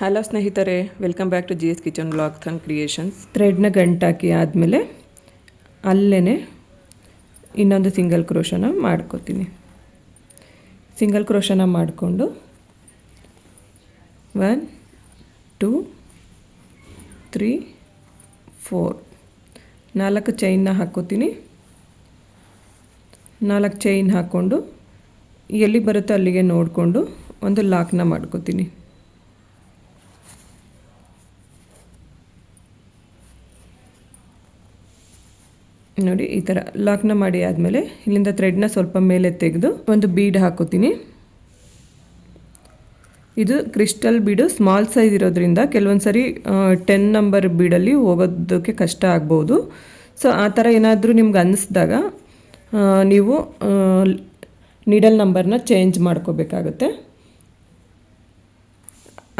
Hello ಸ್ನೇಹಿತರೆ welcome back to G S kitchen blog ಥನ್ creations ಥ್ರೆಡ್ನ ಗಂಟಾಕಿ ಆದಮೇಲೆ ಅಲ್ಲೇ ಇನ್ನೊಂದು ಸಿಂಗಲ್ ಕ್ರೋಶನ ಮಾಡ್ಕೋತೀನಿ. ಸಿಂಗಲ್ ಕ್ರೋಶನ ಮಾಡಿಕೊಂಡು ಒನ್ ಟೂ ತ್ರೀ ಫೋರ್ ನಾಲ್ಕು ಚೈನ್ನ ಹಾಕ್ಕೋತೀನಿ ನಾಲ್ಕು ಚೈನ್ ಹಾಕ್ಕೊಂಡು ಎಲ್ಲಿ ಬರುತ್ತೋ ಅಲ್ಲಿಗೆ ನೋಡಿಕೊಂಡು ಒಂದು ಲಾಕ್ನ ಮಾಡ್ಕೋತೀನಿ. ನೋಡಿ, ಈ ಥರ ಲಾಕ್ನ ಮಾಡಿ ಆದಮೇಲೆ ಇಲ್ಲಿಂದ ಥ್ರೆಡ್ನ ಸ್ವಲ್ಪ ಮೇಲೆ ತೆಗೆದು ಒಂದು ಬೀಡ್ ಹಾಕೋತೀನಿ. ಇದು ಕ್ರಿಸ್ಟಲ್ ಬೀಡು ಸ್ಮಾಲ್ ಸೈಜ್ ಇರೋದ್ರಿಂದ ಕೆಲವೊಂದು ಸರಿ ಟೆನ್ ನಂಬರ್ ಬೀಡಲ್ಲಿ ಹೋಗೋದಕ್ಕೆ ಕಷ್ಟ ಆಗ್ಬೋದು. ಸೊ ಆ ಥರ ಏನಾದರೂ ನಿಮ್ಗೆ ಅನ್ನಿಸ್ದಾಗ ನೀವು ನೀಡಲ್ ನಂಬರ್ನ ಚೇಂಜ್ ಮಾಡ್ಕೋಬೇಕಾಗುತ್ತೆ.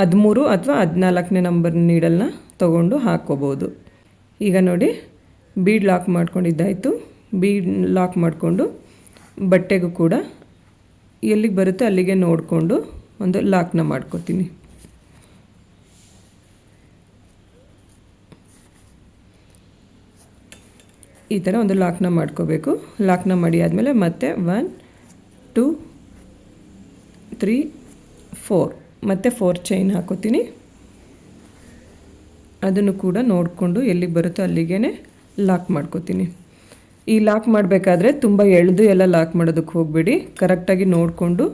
ಹದಿಮೂರು ಅಥವಾ ಹದಿನಾಲ್ಕನೇ ನಂಬರ್ ನೀಡಲ್ನ ತೊಗೊಂಡು ಹಾಕ್ಕೋಬೋದು. ಈಗ ನೋಡಿ ಬೀಡ್ ಲಾಕ್ ಮಾಡ್ಕೊಂಡಿದ್ದಾಯಿತು. ಬೀಡ್ ಲಾಕ್ ಮಾಡಿಕೊಂಡು ಬಟ್ಟೆಗೂ ಕೂಡ ಎಲ್ಲಿಗೆ ಬರುತ್ತೆ ಅಲ್ಲಿಗೆ ನೋಡಿಕೊಂಡು ಒಂದು ಲಾಕ್ನ ಮಾಡ್ಕೋತೀನಿ. ಈ ಥರ ಒಂದು ಲಾಕ್ನ ಮಾಡ್ಕೋಬೇಕು. ಲಾಕ್ನ ಮಾಡಿ ಆದಮೇಲೆ ಮತ್ತೆ ಒನ್, ಟೂ, ತ್ರೀ, ಫೋರ್. ಮತ್ತು ಫೋರ್ ಚೈನ್ ಹಾಕೋತೀನಿ. ಅದನ್ನು ಕೂಡ ನೋಡಿಕೊಂಡು ಎಲ್ಲಿಗೆ ಬರುತ್ತೋ ಅಲ್ಲಿಗೆ ಲಾಕ್ ಮಾಡ್ಕೋತೀನಿ. ಈ ಲಾಕ್ ಮಾಡಬೇಕಾದ್ರೆ ತುಂಬ ಎಳೆದು ಎಲ್ಲ ಲಾಕ್ ಮಾಡೋದಕ್ಕೆ ಹೋಗಬೇಡಿ. ಕರೆಕ್ಟಾಗಿ ನೋಡಿಕೊಂಡು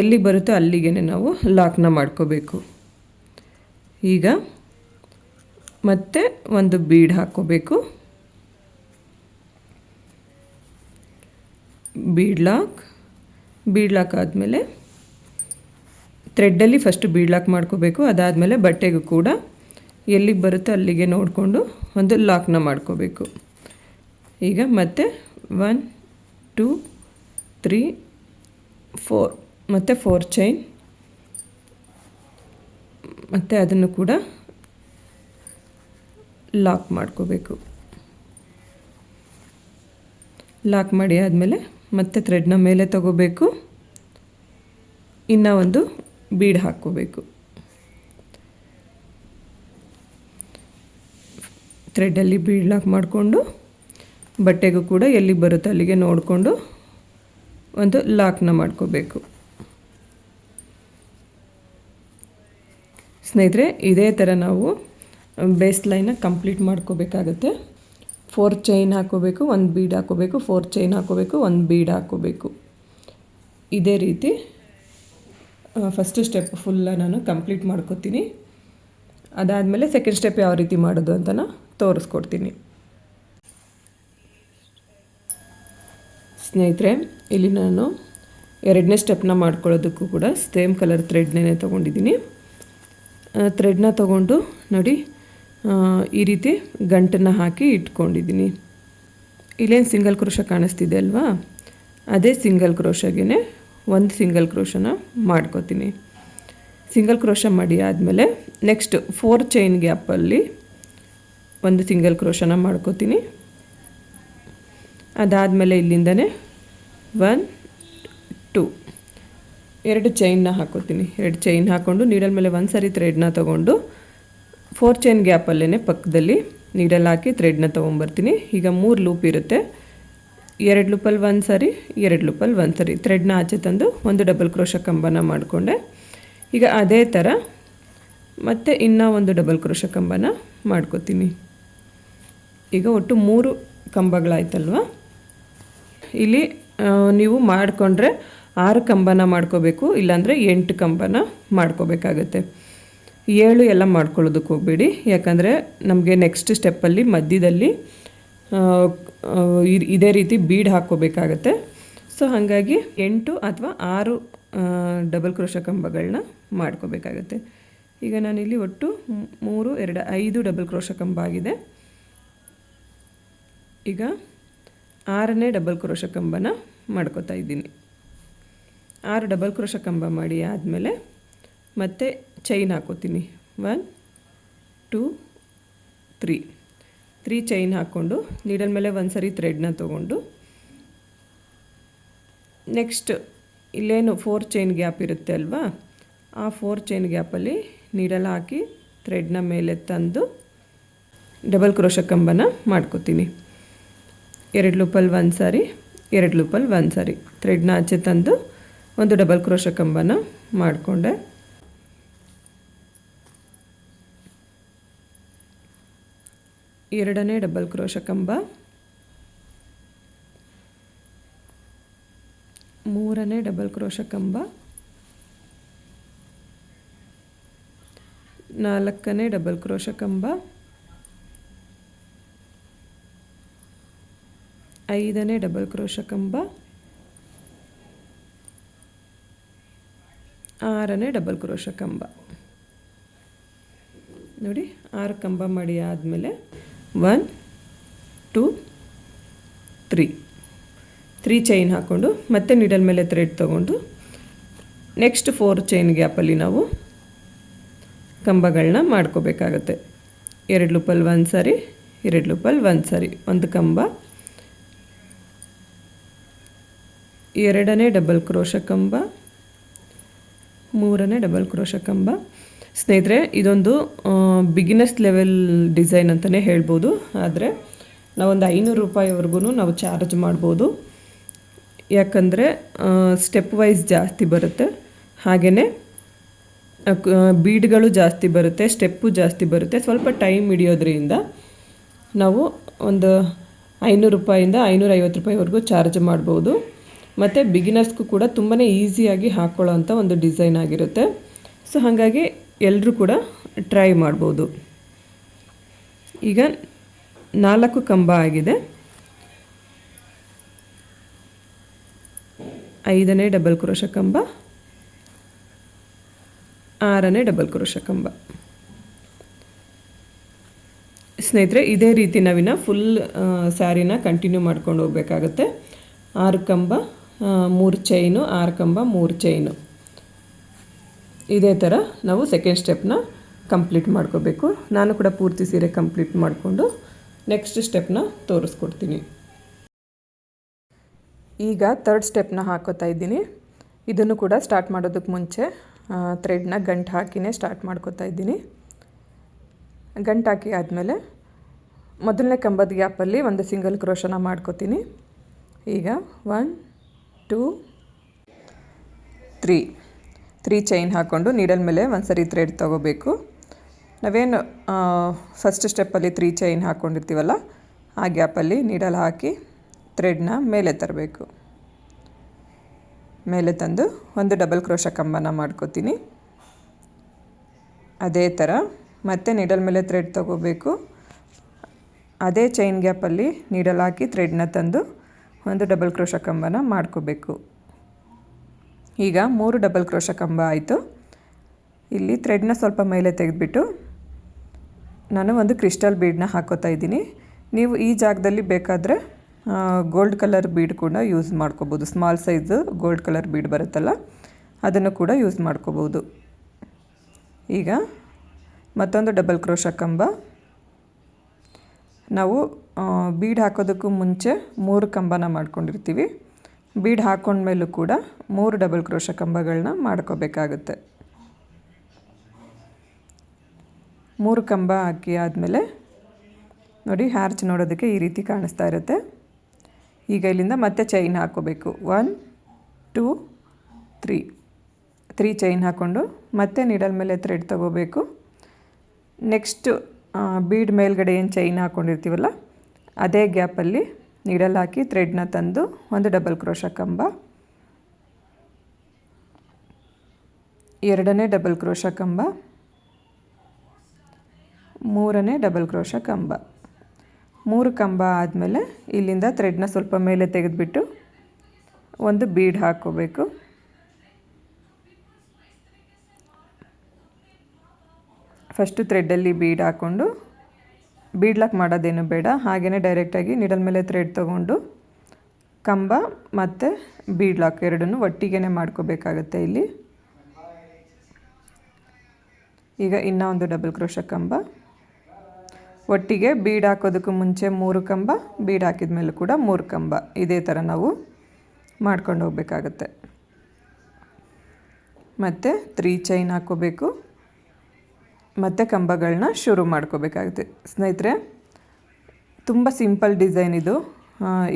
ಎಲ್ಲಿ ಬರುತ್ತೋ ಅಲ್ಲಿಗೆ ನಾವು ಲಾಕ್ನ ಮಾಡ್ಕೋಬೇಕು. ಈಗ ಮತ್ತೆ ಒಂದು ಬೀಡ್ ಹಾಕ್ಕೋಬೇಕು. ಬೀಡ್ ಲಾಕ್ ಬೀಡ್ ಲಾಕ್ ಆದಮೇಲೆ ಥ್ರೆಡ್ಡಲ್ಲಿ ಫಸ್ಟ್ ಬೀಡ್ ಲಾಕ್ ಮಾಡ್ಕೋಬೇಕು. ಅದಾದಮೇಲೆ ಬಟ್ಟೆಗೂ ಕೂಡ ಎಲ್ಲಿಗೆ ಬರುತ್ತೋ ಅಲ್ಲಿಗೆ ನೋಡಿಕೊಂಡು ಒಂದು ಲಾಕ್ನ ಮಾಡ್ಕೋಬೇಕು. ಈಗ ಮತ್ತೆ ಒನ್ ಟೂ ತ್ರೀ ಫೋರ್ ಮತ್ತು ಫೋರ್ ಚೈನ್ ಮತ್ತು ಅದನ್ನು ಕೂಡ ಲಾಕ್ ಮಾಡ್ಕೋಬೇಕು. ಲಾಕ್ ಮಾಡಿ ಆದಮೇಲೆ ಮತ್ತೆ ಥ್ರೆಡ್ನ ಮೇಲೆ ತಗೋಬೇಕು. ಇನ್ನು ಒಂದು ಬೀಡ್ ಹಾಕ್ಕೋಬೇಕು. ಥ್ರೆಡ್ಡಲ್ಲಿ ಬೀಡ್ ಲಾಕ್ ಮಾಡಿಕೊಂಡು ಬಟ್ಟೆಗೂ ಕೂಡ ಎಲ್ಲಿಗೆ ಬರುತ್ತೆ ಅಲ್ಲಿಗೆ ನೋಡಿಕೊಂಡು ಒಂದು ಲಾಕ್ನ ಮಾಡ್ಕೋಬೇಕು. ಸ್ನೇಹಿತರೆ, ಇದೇ ಥರ ನಾವು ಬೇಸ್ ಲೈನ ಕಂಪ್ಲೀಟ್ ಮಾಡ್ಕೋಬೇಕಾಗತ್ತೆ. ಫೋರ್ ಚೈನ್ ಹಾಕೋಬೇಕು, ಒಂದು ಬೀಡ್ ಹಾಕೋಬೇಕು, ಫೋರ್ ಚೈನ್ ಹಾಕೋಬೇಕು, ಒಂದು ಬೀಡ್ ಹಾಕೋಬೇಕು. ಇದೇ ರೀತಿ ಫಸ್ಟ್ ಸ್ಟೆಪ್ ಫುಲ್ಲ ನಾನು ಕಂಪ್ಲೀಟ್ ಮಾಡ್ಕೋತೀನಿ. ಅದಾದಮೇಲೆ ಸೆಕೆಂಡ್ ಸ್ಟೆಪ್ ಯಾವ ರೀತಿ ಮಾಡೋದು ಅಂತ ತೋರಿಸ್ಕೊಡ್ತೀನಿ. ಸ್ನೇಹಿತರೆ, ಇಲ್ಲಿ ನಾನು ಎರಡನೇ ಸ್ಟೆಪ್ನ ಮಾಡ್ಕೊಳ್ಳೋದಕ್ಕೂ ಕೂಡ ಸೇಮ್ ಕಲರ್ ಥ್ರೆಡ್ನೇ ತೊಗೊಂಡಿದ್ದೀನಿ. ಥ್ರೆಡ್ನ ತೊಗೊಂಡು ನೋಡಿ ಈ ರೀತಿ ಗಂಟನ್ನು ಹಾಕಿ ಇಟ್ಕೊಂಡಿದ್ದೀನಿ. ಇಲ್ಲೇನು ಸಿಂಗಲ್ ಕ್ರೋಶ ಕಾಣಿಸ್ತಿದೆ ಅಲ್ವಾ? ಅದೇ ಸಿಂಗಲ್ ಕ್ರೋಶಗೆ ಒಂದು ಸಿಂಗಲ್ ಕ್ರೋಶನ ಮಾಡ್ಕೋತೀನಿ. ಸಿಂಗಲ್ ಕ್ರೋಶ ಮಾಡಿ ಆದಮೇಲೆ ನೆಕ್ಸ್ಟ್ ಫೋರ್ ಚೈನ್ ಗ್ಯಾಪಲ್ಲಿ ಒಂದು ಸಿಂಗಲ್ ಕ್ರೋಶನ ಮಾಡ್ಕೋತೀನಿ. ಅದಾದಮೇಲೆ ಇಲ್ಲಿಂದನೇ ಒನ್, ಟು. ಎರಡು ಚೈನ್ನ ಹಾಕೋತೀನಿ. ಎರಡು ಚೈನ್ ಹಾಕ್ಕೊಂಡು ನೀಡಲ್ ಮೇಲೆ ಒಂದು ಸಾರಿ ಥ್ರೆಡ್ನ ತೊಗೊಂಡು ಫೋರ್ ಚೈನ್ ಗ್ಯಾಪಲ್ಲೇ ಪಕ್ಕದಲ್ಲಿ ನೀಡಲ್ ಹಾಕಿ ಥ್ರೆಡ್ನ ತೊಗೊಂಬರ್ತೀನಿ. ಈಗ ಮೂರು ಲೂಪ್ ಇರುತ್ತೆ. ಎರಡು ಲೂಪಲ್ಲಿ ಒಂದು ಸಾರಿ, ಎರಡು ಲೂಪಲ್ಲಿ ಒಂದು ಸಾರಿ. ಥ್ರೆಡ್ನ ಆಚೆ ತಂದು ಒಂದು ಡಬಲ್ ಕ್ರೋಶ ಕಂಬನ ಮಾಡಿಕೊಂಡೆ. ಈಗ ಅದೇ ಥರ ಮತ್ತೆ ಇನ್ನೂ ಒಂದು ಡಬಲ್ ಕ್ರೋಶ ಕಂಬನ ಮಾಡ್ಕೋತೀನಿ. ಈಗ ಒಟ್ಟು ಮೂರು ಕಂಬಗಳಾಯ್ತಲ್ವ? ಇಲ್ಲಿ ನೀವು ಮಾಡಿಕೊಂಡ್ರೆ ಆರು ಕಂಬನ ಮಾಡ್ಕೋಬೇಕು, ಇಲ್ಲಾಂದರೆ ಎಂಟು ಕಂಬನ ಮಾಡ್ಕೋಬೇಕಾಗತ್ತೆ. ಏಳು ಎಲ್ಲ ಮಾಡ್ಕೊಳ್ಳೋದಕ್ಕೆ ಹೋಗಬೇಡಿ. ಯಾಕಂದರೆ ನಮಗೆ ನೆಕ್ಸ್ಟ್ ಸ್ಟೆಪ್ಪಲ್ಲಿ ಮಧ್ಯದಲ್ಲಿ ಇದೇ ರೀತಿ ಬೀಡ್ ಹಾಕ್ಕೋಬೇಕಾಗತ್ತೆ. ಸೊ ಹಾಗಾಗಿ ಎಂಟು ಅಥವಾ ಆರು ಡಬಲ್ ಕ್ರೋಶ ಕಂಬಗಳನ್ನ ಮಾಡ್ಕೋಬೇಕಾಗತ್ತೆ. ಈಗ ನಾನಿಲ್ಲಿ ಒಟ್ಟು ಮೂರು, ಎರಡು, ಐದು ಡಬಲ್ ಕ್ರೋಶ ಕಂಬ ಆಗಿದೆ. ಈಗ ಆರನೇ ಡಬಲ್ ಕ್ರೋಶ ಕಂಬನ ಮಾಡ್ಕೋತಾ ಇದ್ದೀನಿ. ಆರು ಡಬಲ್ ಕ್ರೋಶ ಕಂಬ ಮಾಡಿ ಆದಮೇಲೆ ಮತ್ತೆ ಚೈನ್ ಹಾಕೋತೀನಿ. One two three three chain ಹಾಕ್ಕೊಂಡು ನೀಡಲ್ ಮೇಲೆ ಒಂದು ಸರಿ ಥ್ರೆಡ್ನ ತೊಗೊಂಡು ನೆಕ್ಸ್ಟ್ ಇಲ್ಲೇನು ಫೋರ್ ಚೈನ್ ಗ್ಯಾಪ್ ಇರುತ್ತೆ ಅಲ್ವಾ? ಆ ಫೋರ್ ಚೈನ್ ಗ್ಯಾಪಲ್ಲಿ ನೀಡಲ್ ಹಾಕಿ ಥ್ರೆಡ್ನ ಮೇಲೆ ತಂದು ಡಬಲ್ ಕ್ರೋಶ ಕಂಬನ ಮಾಡ್ಕೋತೀನಿ. ಎರಡು ಲೂಪಲ್ಲಿ ಒಂದು ಸಾರಿ, ಎರಡು ಲೂಪಲ್ಲಿ ಒಂದು ಸಾರಿ. ಥ್ರೆಡ್ನ ಆಚೆ ತಂದು ಒಂದು ಡಬಲ್ ಕ್ರೋಶ ಕಂಬನ ಮಾಡಿಕೊಂಡೆ. ಎರಡನೇ ಡಬಲ್ ಕ್ರೋಶ ಕಂಬ. ಮೂರನೇ ಡಬಲ್ ಕ್ರೋಶ ಕಂಬ. ನಾಲ್ಕನೇ ಡಬಲ್ ಕ್ರೋಶ ಕಂಬ. ಐದನೇ ಡಬಲ್ ಕ್ರೋಶ ಕಂಬ. ಆರನೇ ಡಬಲ್ ಕ್ರೋಶ ಕಂಬ. ನೋಡಿ, ಆರು ಕಂಬ ಮಾಡಿ ಆದಮೇಲೆ one, two, three. Three chain ಹಾಕ್ಕೊಂಡು ಮತ್ತೆ ನಿಡಲ್ ಮೇಲೆ ಥ್ರೆಡ್ ತೊಗೊಂಡು ನೆಕ್ಸ್ಟ್ ಫೋರ್ ಚೈನ್ ಗ್ಯಾಪಲ್ಲಿ ನಾವು ಕಂಬಗಳನ್ನ ಮಾಡ್ಕೋಬೇಕಾಗತ್ತೆ. ಎರಡು ಲೂಪಲ್ಲಿ ಒಂದು ಸಾರಿ, ಎರಡು ಲೂಪಲ್ಲಿ ಒಂದು ಸಾರಿ, ಒಂದು ಕಂಬ. ಎರಡನೇ ಡಬಲ್ ಕ್ರೋಶ ಕಂಬ, ಮೂರನೇ ಡಬಲ್ ಕ್ರೋಶ ಕಂಬ. ಸ್ನೇಹಿತರೆ, ಇದೊಂದು ಬಿಗಿನರ್ಸ್ ಲೆವೆಲ್ ಡಿಸೈನ್ ಅಂತಲೇ ಹೇಳ್ಬೋದು. ಆದರೆ, ನಾವೊಂದು ಐನೂರು ರೂಪಾಯಿವರೆಗೂ ನಾವು ಚಾರ್ಜ್ ಮಾಡ್ಬೋದು. ಯಾಕಂದರೆ ಸ್ಟೆಪ್ ವೈಸ್ ಜಾಸ್ತಿ ಬರುತ್ತೆ. ಹಾಗೆಯೇ ಬೀಡ್ಗಳು ಜಾಸ್ತಿ ಬರುತ್ತೆ ಸ್ಟೆಪ್ಪು ಜಾಸ್ತಿ ಬರುತ್ತೆ. ಸ್ವಲ್ಪ ಟೈಮ್ ಹಿಡಿಯೋದ್ರಿಂದ ನಾವು ಒಂದು ಐನೂರು ರೂಪಾಯಿಂದ ಐನೂರೈವತ್ತು ರೂಪಾಯಿವರೆಗೂ ಚಾರ್ಜ್ ಮಾಡ್ಬೋದು. ಮತ್ತು ಬಿಗಿನರ್ಸ್ಗೂ ಕೂಡ ತುಂಬಾ ಈಸಿಯಾಗಿ ಹಾಕ್ಕೊಳ್ಳೋವಂಥ ಒಂದು ಡಿಸೈನ್ ಆಗಿರುತ್ತೆ. ಸೊ ಹಾಗಾಗಿ ಎಲ್ಲರೂ ಕೂಡ ಟ್ರೈ ಮಾಡ್ಬೋದು. ಈಗ ನಾಲ್ಕು ಕಂಬ ಆಗಿದೆ. ಐದನೇ ಡಬಲ್ ಕ್ರೋಶ ಕಂಬ. ಆರನೇ ಡಬಲ್ ಕ್ರೋಶ ಕಂಬ. ಸ್ನೇಹಿತರೆ, ಇದೇ ರೀತಿ ನಾವಿನ ಫುಲ್ ಸ್ಯಾರಿನ ಕಂಟಿನ್ಯೂ ಮಾಡ್ಕೊಂಡು ಹೋಗ್ಬೇಕಾಗತ್ತೆ. ಆರು ಕಂಬ. ಮೂರು ಚೈನು ಆರು ಕಂಬ, ಮೂರು ಚೈನು ಇದೇ ಥರ ನಾವು ಸೆಕೆಂಡ್ ಸ್ಟೆಪ್ನ ಕಂಪ್ಲೀಟ್ ಮಾಡ್ಕೋಬೇಕು. ನಾನು ಕೂಡ ಪೂರ್ತಿ ಸೀರೆ ಕಂಪ್ಲೀಟ್ ಮಾಡಿಕೊಂಡು ನೆಕ್ಸ್ಟ್ ಸ್ಟೆಪ್ನ ತೋರಿಸ್ಕೊಡ್ತೀನಿ. ಈಗ ತರ್ಡ್ ಸ್ಟೆಪ್ನ ಹಾಕೋತಾ ಇದ್ದೀನಿ. ಇದನ್ನು ಕೂಡ ಸ್ಟಾರ್ಟ್ ಮಾಡೋದಕ್ಕೆ ಮುಂಚೆ ಥ್ರೆಡ್ನ ಗಂಟು ಹಾಕಿನೇ ಸ್ಟಾರ್ಟ್ ಮಾಡ್ಕೋತಾ ಇದ್ದೀನಿ. ಗಂಟು ಹಾಕಿ ಆದಮೇಲೆ ಮೊದಲನೇ ಕಂಬದ ಗ್ಯಾಪಲ್ಲಿ ಒಂದು ಸಿಂಗಲ್ ಕ್ರೋಶನ ಮಾಡ್ಕೋತೀನಿ. ಈಗ one two. Three. Three chain ಹಾಕ್ಕೊಂಡು ನೀಡಲ್ ಮೇಲೆ ಒಂದು ಸರಿ ಥ್ರೆಡ್ ತೊಗೋಬೇಕು. ನಾವೇನು ಫಸ್ಟ್ ಸ್ಟೆಪ್ಪಲ್ಲಿ ತ್ರೀ ಚೈನ್ ಹಾಕ್ಕೊಂಡಿರ್ತೀವಲ್ಲ ಆ ಗ್ಯಾಪಲ್ಲಿ ನೀಡಲ್ ಹಾಕಿ ಥ್ರೆಡ್ನ ಮೇಲೆ ತರಬೇಕು. ಮೇಲೆ ತಂದು ಒಂದು ಡಬಲ್ ಕ್ರೋಶ ಕಂಬನ ಮಾಡ್ಕೋತೀನಿ. ಅದೇ ಥರ ಮತ್ತೆ ನೀಡಲ್ ಮೇಲೆ ಥ್ರೆಡ್ ತೊಗೋಬೇಕು. ಅದೇ ಚೈನ್ ಗ್ಯಾಪಲ್ಲಿ ನೀಡಲ್ ಹಾಕಿ ಥ್ರೆಡ್ನ ತಂದು ಒಂದು ಡಬಲ್ ಕ್ರೋಶ ಕಂಬನ ಮಾಡ್ಕೋಬೇಕು. ಈಗ ಮೂರು ಡಬಲ್ ಕ್ರೋಶ ಕಂಬ ಆಯಿತು. ಇಲ್ಲಿ ಥ್ರೆಡ್ನ ಸ್ವಲ್ಪ ಮೇಲೆ ತೆಗೆದುಬಿಟ್ಟು ನಾನು ಒಂದು ಕ್ರಿಸ್ಟಲ್ ಬೀಡನ್ನ ಹಾಕೋತಾ ಇದ್ದೀನಿ. ನೀವು ಈ ಜಾಗದಲ್ಲಿ ಬೇಕಾದರೆ ಗೋಲ್ಡ್ ಕಲರ್ ಬೀಡ್ ಕೂಡ ಯೂಸ್ ಮಾಡ್ಕೋಬೋದು. Small size gold colour bead ಬರುತ್ತಲ್ಲ, ಅದನ್ನು ಕೂಡ ಯೂಸ್ ಮಾಡ್ಕೋಬೋದು. ಈಗ ಮತ್ತೊಂದು ಡಬಲ್ ಕ್ರೋಶ ಕಂಬ. ನಾವು ಬೀಡ್ ಹಾಕೋದಕ್ಕೂ ಮುಂಚೆ ಮೂರು ಕಂಬನ ಮಾಡ್ಕೊಂಡಿರ್ತೀವಿ. ಬೀಡ್ ಹಾಕೊಂಡ್ಮೇಲೂ ಕೂಡ ಮೂರು ಡಬಲ್ ಕ್ರೋಶ ಕಂಬಗಳನ್ನ ಮಾಡ್ಕೋಬೇಕಾಗುತ್ತೆ. ಮೂರು ಕಂಬ ಹಾಕಿ ಆದಮೇಲೆ ನೋಡಿ ಹ್ಯಾರ್ಚ್ ನೋಡೋದಕ್ಕೆ ಈ ರೀತಿ ಕಾಣಿಸ್ತಾ ಇರುತ್ತೆ. ಈಗ ಇಲ್ಲಿಂದ ಮತ್ತೆ ಚೈನ್ ಹಾಕೋಬೇಕು. One two three three chain ಹಾಕ್ಕೊಂಡು ಮತ್ತೆ ನೀಡಲ್ ಮೇಲೆ ಥ್ರೆಡ್ ತಗೋಬೇಕು. ನೆಕ್ಸ್ಟು ಬೀಡ್ ಮೇಲ್ಗಡೆ ಏನು ಚೈನ್ ಹಾಕ್ಕೊಂಡಿರ್ತೀವಲ್ಲ ಅದೇ ಗ್ಯಾಪಲ್ಲಿ ನೀಡಲ್ ಹಾಕಿ ಥ್ರೆಡ್ನ ತಂದು ಒಂದು ಡಬಲ್ ಕ್ರೋಶ ಕಂಬ. ಎರಡನೇ ಡಬಲ್ ಕ್ರೋಶ ಕಂಬ. ಮೂರನೇ ಡಬಲ್ ಕ್ರೋಶ ಕಂಬ. ಮೂರು ಕಂಬ ಆದಮೇಲೆ ಇಲ್ಲಿಂದ ಥ್ರೆಡ್ನ ಸ್ವಲ್ಪ ಮೇಲೆ ತೆಗೆದುಬಿಟ್ಟು ಒಂದು ಬೀಡ್ ಹಾಕ್ಕೋಬೇಕು. ಫಸ್ಟು ಥ್ರೆಡ್ಡಲ್ಲಿ ಬೀಡ್ ಹಾಕ್ಕೊಂಡು ಬೀಡ್ಲಾಕ್ ಮಾಡೋದೇನು ಬೇಡ. ಹಾಗೆಯೇ ಡೈರೆಕ್ಟಾಗಿ ನಿಡಲ್ ಮೇಲೆ ಥ್ರೆಡ್ ತೊಗೊಂಡು, ಕಂಬ ಮತ್ತು ಬೀಡ್ಲಾಕ್ ಎರಡನ್ನೂ ಒಟ್ಟಿಗೆ ಮಾಡ್ಕೋಬೇಕಾಗತ್ತೆ ಇಲ್ಲಿ. ಈಗ ಇನ್ನೂ ಒಂದು ಡಬಲ್ ಕ್ರೋಶ ಕಂಬ. ಒಟ್ಟಿಗೆ ಬೀಡ್ ಹಾಕೋದಕ್ಕೂ ಮುಂಚೆ ಮೂರು ಕಂಬ ಬೀಡ್ ಹಾಕಿದ ಮೇಲೆ ಕೂಡ ಮೂರು ಕಂಬ. ಇದೇ ಥರ ನಾವು ಮಾಡ್ಕೊಂಡು ಹೋಗಬೇಕಾಗತ್ತೆ. ಮತ್ತು ತ್ರೀ ಚೈನ್ ಹಾಕ್ಕೋಬೇಕು ಮತ್ತು ಕಂಬಗಳನ್ನ ಶುರು ಮಾಡ್ಕೋಬೇಕಾಗುತ್ತೆ. ಸ್ನೇಹಿತರೆ, ತುಂಬ ಸಿಂಪಲ್ ಡಿಸೈನ್ ಇದು.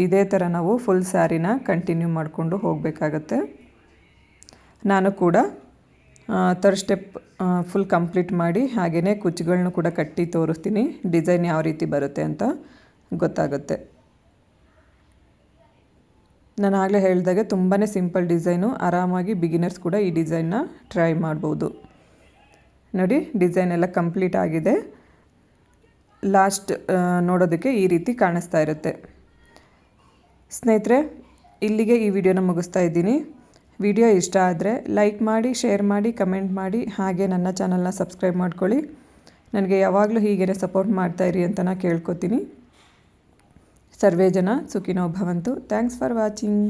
ಇದೇ ಥರ ನಾವು ಫುಲ್ ಸ್ಯಾರಿನ ಕಂಟಿನ್ಯೂ ಮಾಡಿಕೊಂಡು ಹೋಗಬೇಕಾಗತ್ತೆ. ನಾನು ಕೂಡ ಥರ್ಡ್ ಸ್ಟೆಪ್ ಫುಲ್ ಕಂಪ್ಲೀಟ್ ಮಾಡಿ ಹಾಗೆಯೇ ಕುಚ್ಚುಗಳನ್ನೂ ಕೂಡ ಕಟ್ಟಿ ತೋರಿಸ್ತೀನಿ. ಡಿಸೈನ್ ಯಾವ ರೀತಿ ಬರುತ್ತೆ ಅಂತ ಗೊತ್ತಾಗುತ್ತೆ. ನಾನು ಆಗಲೇ ಹೇಳಿದಾಗೆ ತುಂಬಾ ಸಿಂಪಲ್ ಡಿಸೈನು. ಆರಾಮಾಗಿ ಬಿಗಿನರ್ಸ್ ಕೂಡ ಈ ಡಿಸೈನ್ನ ಟ್ರೈ ಮಾಡ್ಬೋದು. ನೋಡಿ, ಡಿಸೈನ್ ಎಲ್ಲ ಕಂಪ್ಲೀಟ್ ಆಗಿದೆ. ಲಾಸ್ಟ್ ನೋಡೋದಕ್ಕೆ ಈ ರೀತಿ ಕಾಣಿಸ್ತಾ ಇರುತ್ತೆ. ಸ್ನೇಹಿತರೆ, ಇಲ್ಲಿಗೆ ಈ ವಿಡಿಯೋನ ಮುಗಿಸ್ತಾ ಇದ್ದೀನಿ. ವಿಡಿಯೋ ಇಷ್ಟ ಆದರೆ ಲೈಕ್ ಮಾಡಿ, ಶೇರ್ ಮಾಡಿ, ಕಮೆಂಟ್ ಮಾಡಿ, ಹಾಗೆ ನನ್ನ ಚಾನಲ್ನ ಸಬ್ಸ್ಕ್ರೈಬ್ ಮಾಡ್ಕೊಳ್ಳಿ. ನನಗೆ ಯಾವಾಗಲೂ ಹೀಗೇ ಸಪೋರ್ಟ್ ಮಾಡ್ತಾಯಿರಿ ಅಂತ ನಾನು ಕೇಳ್ಕೊತೀನಿ. ಸರ್ವೇ ಜನ ಸುಖಿನೋ ಭವಂತು. Thanks for watching.